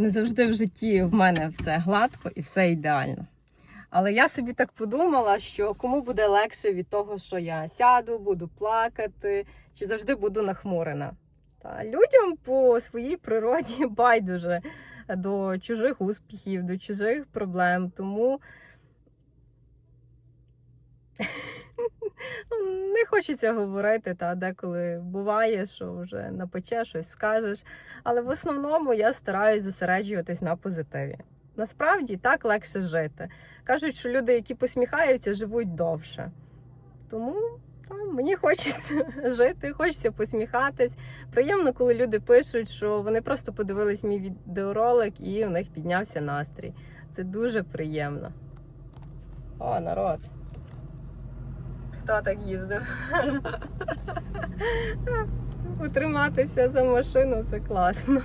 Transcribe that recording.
Не завжди в житті в мене все гладко і все ідеально. Але я собі так подумала, що кому буде легше від того, що я сяду, буду плакати, чи завжди буду нахмурена. Та людям по своїй природі байдуже до чужих успіхів, до чужих проблем. Тому не хочеться говорити, та деколи буває, що вже напече щось скажеш. Але в основному я стараюсь зосереджуватись на позитиві. Насправді так легше жити. Кажуть, що люди, які посміхаються, живуть довше. Тому та, мені хочеться жити, хочеться посміхатись. Приємно, коли люди пишуть, що вони просто подивились мій відеоролик і у них піднявся настрій. Це дуже приємно. О, народ. Хто так їздив? Утриматися за машину це класно.